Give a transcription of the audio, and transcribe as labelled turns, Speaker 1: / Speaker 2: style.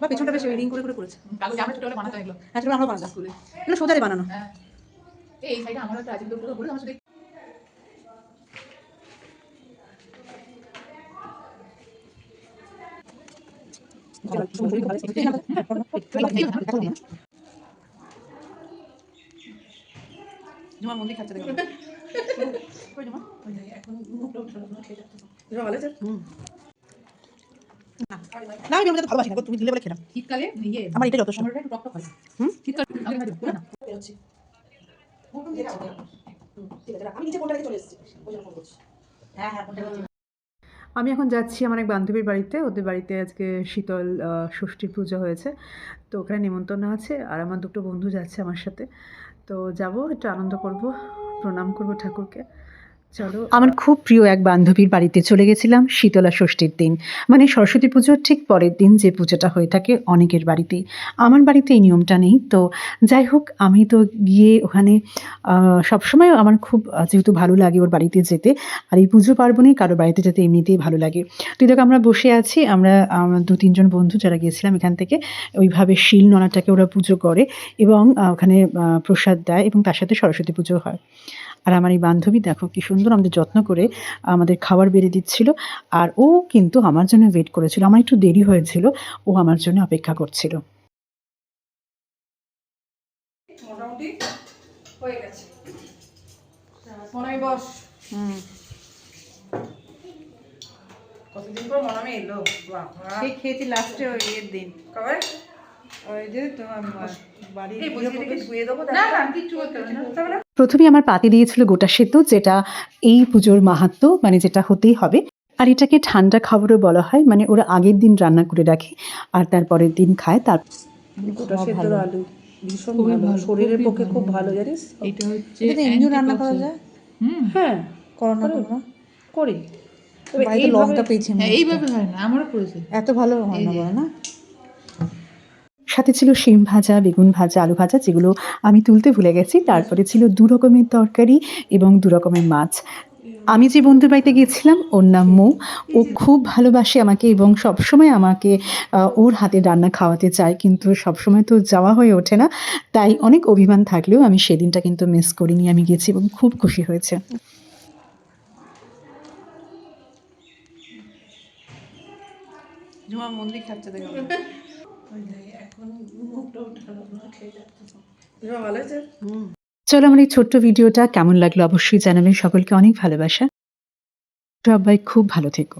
Speaker 1: বা পেছনটা বেশ রিং করে করে করেছে।
Speaker 2: কাগজে আমরা ছোটবেলায় বানাতাম এগুলো।
Speaker 1: হ্যাঁ সেগুলো আমরা বানাতাম।
Speaker 2: স্কুলে।
Speaker 1: এগুলো সোজারে বানানো।
Speaker 2: হ্যাঁ। এই সাইডে আমার সাথে
Speaker 1: জমা মন্দির খাচ্ছে দেখো। জমা? এখন মুখটা উঠল খেয়ে যাচ্ছে জমা ভালো আছে? না আমি ভালোবাসি না তুমি দিলে বলে খেলাম।
Speaker 2: শীতকালে ইয়ে
Speaker 1: আমার এটা যথেষ্ট।
Speaker 2: আমার একটু টক টক হয়
Speaker 1: হুম?
Speaker 2: শীতকালে আগে ভাজো বলে না?
Speaker 1: বেরোচ্ছি ঠিক আছে রাখ। আমি নিচে ফোনটা চলে এসেছি। ওই জন্য ফোন করছি। হ্যাঁ হ্যাঁ
Speaker 3: আমি এখন যাচ্ছি আমার এক বান্ধবীর বাড়িতে। ওদের বাড়িতে আজকে শীতল আহ, ষষ্ঠীর পুজো হয়েছে। তো ওখানে নিমন্ত্রণ আছে আর আমার দুটো বন্ধু যাচ্ছে আমার সাথে। তো যাব একটু আনন্দ করব প্রণাম করব ঠাকুরকে। চলো। আমার খুব প্রিয় এক বান্ধবীর বাড়িতে চলে গেছিলাম শীতলা ষষ্ঠীর দিন। মানে সরস্বতী পুজোর ঠিক পরের দিন যে পুজোটা হয়ে থাকে অনেকের বাড়িতেই আমার বাড়িতে এই নিয়মটা নেই, তো যাই হোক, আমি তো গিয়ে ওখানে সবসময় আমার খুব যেহেতু ভালো লাগে ওর বাড়িতে যেতে, আর এই পুজো পার্বণে কারও বাড়িতে যেতে এমনিতেই ভালো লাগে। তো দেখো, আমরা বসে আছি, আমরা দু তিনজন বন্ধু যারা গিয়েছিলাম এখান থেকে, ওইভাবে শিল ননাটাকে ওরা পুজো করে এবং ওখানে প্রসাদ দেয় এবং তার সাথে সরস্বতী পুজো হয়। আর আমার এই বান্ধবী দেখো কি সুন্দর আমাদের যত্ন করে আমাদের খাবার বেড়ে দিচ্ছিল। আর ও কিন্তু আমার জন্য ওয়েট করেছিল। আমার একটু দেরি হয়েছিল। ও আমার জন্য অপেক্ষা করছিল।
Speaker 1: মোটামুটি হয়ে গেছে। মনামি বস। কতদিন পর মনামি এলো?
Speaker 4: খেয়েছি লাস্টে ওই এর দিন।
Speaker 1: কবে?
Speaker 4: ওই যে তোমার বাড়ির
Speaker 1: এই বসে থেকে শুয়ে দেবো
Speaker 4: না না কিচ্ছু করতে হবে না।
Speaker 1: করতে হবে না।
Speaker 3: প্রথমে আমার পাতে দিয়েছিল গোটা সেদ্ধ যেটা এই পুজোর মাহাত্ম্য মানে যেটা হতেই হবে। আর এটাকে ঠান্ডা খাবারও বলা হয় মানে ওরা আগের দিন রান্না করে রাখে আর তারপরের দিন খায় তার
Speaker 1: গোটা সেদ্ধ আলু ভীষণ ভালো। শরীরের পক্ষে খুব ভালো। জানিস?
Speaker 2: এটা হচ্ছে
Speaker 4: এমনিও রান্না করা যায়?
Speaker 1: হ্যাঁ
Speaker 4: করি।
Speaker 1: এইভাবে-।
Speaker 2: হ্যাঁ হয় না আমারও করেছে।
Speaker 4: এত ভালো রান্না করে না।
Speaker 3: সাথে ছিল শিম ভাজা বেগুন ভাজা আলু ভাজা যেগুলো আমি তুলতে ভুলে গেছি। তারপরে ছিল দু রকমের তরকারি এবং দু রকমের মাছ। আমি যে বন্ধুর বাড়িতে গিয়েছিলাম ওর নাম মৌ। ও খুব ভালোবাসে আমাকে এবং সবসময় আমাকে ওর হাতে রান্না খাওয়াতে চায়। কিন্তু সবসময় তো যাওয়া হয়ে ওঠে না। তাই অনেক অভিমান থাকলেও আমি সেদিনটা কিন্তু মিস করিনি। আমি গেছি এবং খুব খুশি হয়েছে।
Speaker 4: মন্দির খাচ্ছে দেখো
Speaker 1: এখন মুখটা উঠালো না খেয়ে যাচ্ছে জমা
Speaker 3: চলো আমার এই ছোট্ট ভিডিওটা কেমন লাগল অবশ্যই জানাবেন। সকলকে অনেক ভালোবাসা। সবাই খুব ভালো থেকো।